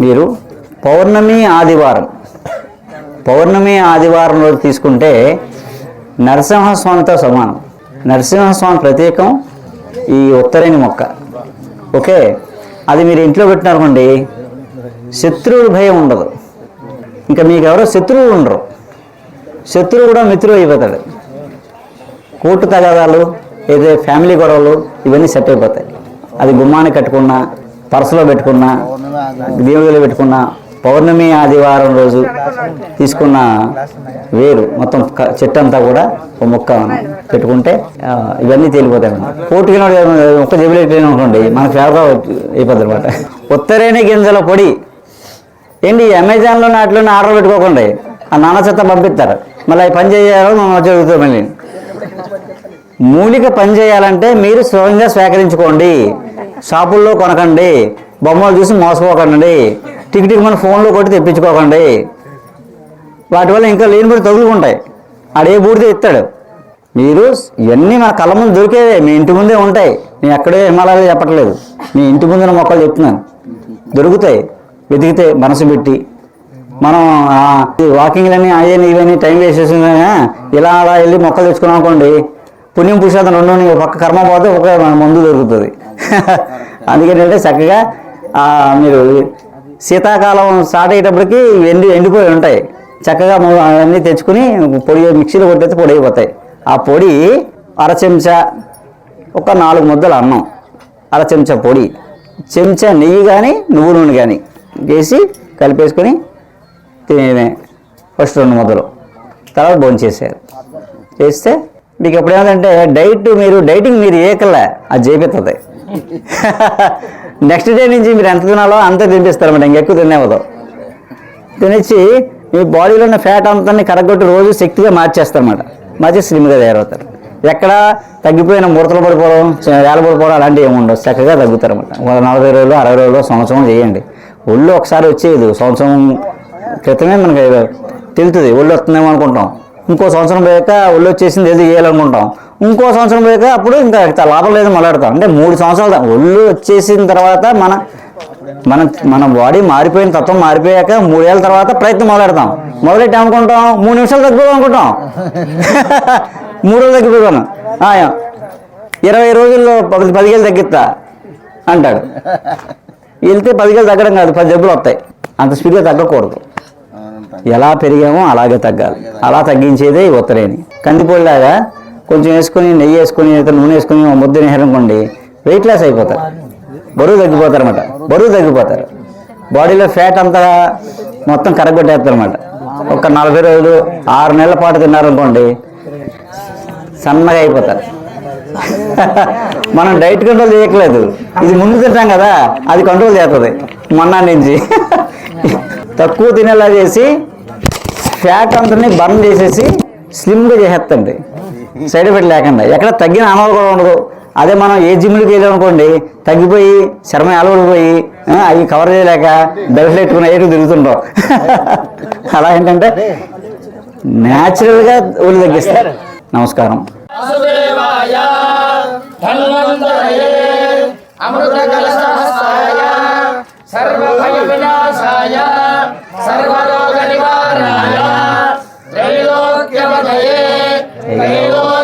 మీరు పౌర్ణమి ఆదివారం పౌర్ణమి ఆదివారం రోజు తీసుకుంటే నరసింహస్వామితో సమానం. నరసింహస్వామి ప్రత్యేకం ఈ ఉత్తరేణి మొక్క. ఓకే? అది మీరు ఇంట్లో పెట్టినారనుకోండి శత్రువుల భయం ఉండదు. ఇంకా మీకు ఎవరో శత్రువులు ఉండరు. శత్రువు కూడా మిత్రుడు అయిపోతాడు. కోర్టు తగాదాలు ఏదో ఫ్యామిలీ గొడవలు ఇవన్నీ సెట్ అయిపోతాయి. అది గుమ్మాన్ని కట్టుకున్నా పర్సులో పెట్టుకున్న దేవుడిలో పెట్టుకున్న పౌర్ణమి ఆదివారం రోజు తీసుకున్న వేరు మొత్తం చెట్టంతా కూడా ఒక మొక్క పెట్టుకుంటే ఇవన్నీ తేలిపోతాయి అన్నమాట. కోర్టుకి ఒక్క జబ్బులు ఎట్లయినా అనుకోండి మనకు ఫేవర్ అయిపోద్ది అనమాట ఉత్తరేణి గింజల పొడి. ఏంటి అమెజాన్లో నాటిలోనే ఆర్డర్ పెట్టుకోకండి ఆ నాన్న చెత్త పంపిస్తారు. మళ్ళీ అవి పని చేయాలో మనం జరుగుతుంది మళ్ళీ. మూలిక పని చేయాలంటే మీరు స్వయంగా స్వీకరించుకోండి. షాపుల్లో కొనకండి. బొమ్మలు చూసి మోసపోకండి. టిక్ టిక్ మన ఫోన్లో కొట్టి తెప్పించుకోకండి. వాటి వల్ల ఇంకా లేనిపోయి తగులుకుంటాయి. ఆడే బూడితే ఇస్తాడు మీరు ఇవన్నీ మన కళ్ళ ముందు దొరికేవే. మీ ఇంటి ముందే ఉంటాయి. నేను ఎక్కడే హిమాలయాలు చెప్పట్లేదు. మీ ఇంటి ముందున మొక్కలు చెప్తున్నాను. దొరుకుతాయి. వెతికితే మనసు పెట్టి. మనం వాకింగ్లని అయ్యని ఇవన్నీ టైం వేస్ట్ చేసిన ఇలా అలా వెళ్ళి మొక్కలు తెచ్చుకున్నాం అనుకోండి పుణ్యం పురుషాదం రెండు ఒక పక్క కర్మ పోతే ఒక మన మందు దొరుకుతుంది. అందుకేంటంటే చక్కగా మీరు శీతాకాలం స్టార్ట్ అయ్యేటప్పటికి ఎండి ఎండిపోయి ఉంటాయి. చక్కగా అవన్నీ తెచ్చుకుని పొడి మిక్సీలో కొట్టేస్తే పొడి అయిపోతాయి. ఆ పొడి అర చెంచా ఒక నాలుగు ముద్దలు అన్నం అర చెంచా పొడి చెంచా నెయ్యి కానీ నువ్వు నూనె కానీ వేసి కలిపేసుకొని తినే ఫస్ట్ రెండు ముద్దలు. తర్వాత భోంచేసారు చేస్తే మీకు ఎప్పుడేమంటే డైట్ మీరు డైటింగ్ మీరు ఏకలే అది చేపిస్తుంది నెక్స్ట్ డే నుంచి మీరు ఎంత తినాలో అంతే తినిపిస్తారు మేడం ఇంకెక్కువ తినేవదు తినిచ్చి మీ బాడీలో ఉన్న ఫ్యాట్ అంతా కరగొట్టి రోజు శక్తిగా మార్చేస్తారన్నమాట మార్చి స్లిమ్గా తయారవుతారు. ఎక్కడ తగ్గిపోయిన ముడతలు పడిపోవడం వేల పడిపోవడం అలాంటివి ఏమి ఉండవు చక్కగా తగ్గుతారన్నమాట ఒక నలభై రోజులు అరవై రోజులు సంవత్సరం చేయండి. ఒళ్ళు ఒకసారి వచ్చేది సంవత్సరం క్రితమే మనకి తెలుస్తుంది ఒళ్ళు వస్తుందేమో అనుకుంటాం. ఇంకో సంవత్సరం పోయాక ఒళ్ళు వచ్చేసింది ఏది చేయాలనుకుంటాం. ఇంకో సంవత్సరం పోయాక అప్పుడు ఇంకా లాభం లేదు మొదలెడతాం అంటే మూడు సంవత్సరాలు ఒళ్ళు వచ్చేసిన తర్వాత మన మన మన బాడీ మారిపోయిన తత్వం మారిపోయాక మూడేళ్ళ తర్వాత ప్రయత్నం మొదలెడతాం. మొదలెట్టి అనుకుంటాం మూడు నిమిషాలు తగ్గిపోదాం అనుకుంటాం. మూడు రోజులు తగ్గిపోతాను ఇరవై రోజుల్లో పది పదివేలు తగ్గిస్తా అంటాడు. వెళ్తే పదివేలు తగ్గడం కాదు పది జబ్బులు వస్తాయి. అంత స్పీడ్గా తగ్గకూడదు. ఎలా పెరిగామో అలాగే తగ్గాలి. అలా తగ్గించేదే ఈ ఉత్తరేని కందిపొడిలాగా కొంచెం వేసుకొని నెయ్యి వేసుకొని లేదా నూనె వేసుకొని ముద్ద నేరనుకోండి వెయిట్ లాస్ అయిపోతారు. బరువు తగ్గిపోతారు అనమాట బరువు తగ్గిపోతారు. బాడీలో ఫ్యాట్ అంతా మొత్తం కరగొట్టేస్తారు అనమాట ఒక నలభై రోజులు ఆరు నెలల పాటు తిన్నారనుకోండి సన్నగా అయిపోతారు. మనం డైట్ కంట్రోల్ చేయట్లేదు. ఇది ముందు తింటాం కదా అది కంట్రోల్ చేస్తుంది. మొన్న నుంచి. తక్కువ తినేలా చేసి ఫ్యాట్ అంతని బర్న్ చేసేసి స్లిమ్గా చేసేస్తండి. సైడ్ ఎఫెక్ట్ లేకుండా. ఎక్కడ తగ్గిన ఆనవాళ్ళు కూడా ఉండదు. అదే మనం ఏ జిమ్లకి వెళ్ళాం అనుకోండి తగ్గిపోయి చర్మం అలవడిపోయి అవి కవర్ చేయలేక బెల్ట్ ఎట్టుకుని ఏటు తిరుగుతుంటాం. అలా ఏంటంటే న్యాచురల్గా ఒళ్ళు తగ్గిస్తారు నమస్కారం. వాసుదేవాయ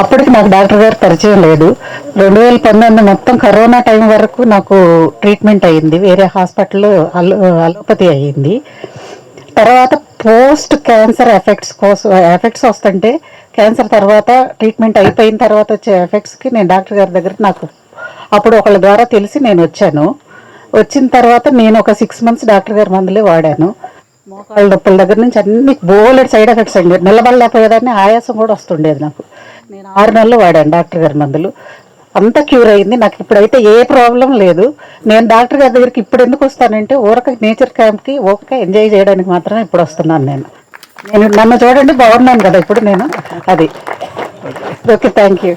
అప్పటికి నాకు డాక్టర్ గారు పరిచయం లేదు. రెండు వేల పంతొమ్మిది మొత్తం కరోనా టైం వరకు నాకు ట్రీట్మెంట్ అయ్యింది. వేరే హాస్పిటల్లో అలో అలోపతి అయ్యింది. తర్వాత పోస్ట్ క్యాన్సర్ ఎఫెక్ట్స్ కోసం ఎఫెక్ట్స్ వస్తుంటే క్యాన్సర్ తర్వాత ట్రీట్మెంట్ అయిపోయిన తర్వాత వచ్చే ఎఫెక్ట్స్కి నేను డాక్టర్ గారి దగ్గర నాకు అప్పుడు ఒకళ్ళ ద్వారా తెలిసి నేను వచ్చాను. వచ్చిన తర్వాత నేను ఒక సిక్స్ మంత్స్ డాక్టర్ గారి మందులే వాడాను. మోకాళ్ళ నొప్పుల దగ్గర నుంచి అన్ని బోలెడ్ సైడ్ ఎఫెక్ట్స్ అండి. నిలబడలేకపోయేదాన్ని ఆయాసం కూడా వస్తుండేది నాకు. నేను ఆరు నెలలు వాడాను డాక్టర్ గారి మందులు. అంతా క్యూర్ అయింది. నాకు ఇప్పుడైతే ఏ ప్రాబ్లం లేదు. నేను డాక్టర్ గారి దగ్గరికి ఇప్పుడు ఎందుకు వస్తానంటే ఊరక నేచర్ క్యాంప్కి ఊరక ఎంజాయ్ చేయడానికి మాత్రమే ఇప్పుడు వస్తున్నాను నేను. నేను నన్ను చూడండి బాగున్నాను కదా ఇప్పుడు నేను. అది. Okay thank you.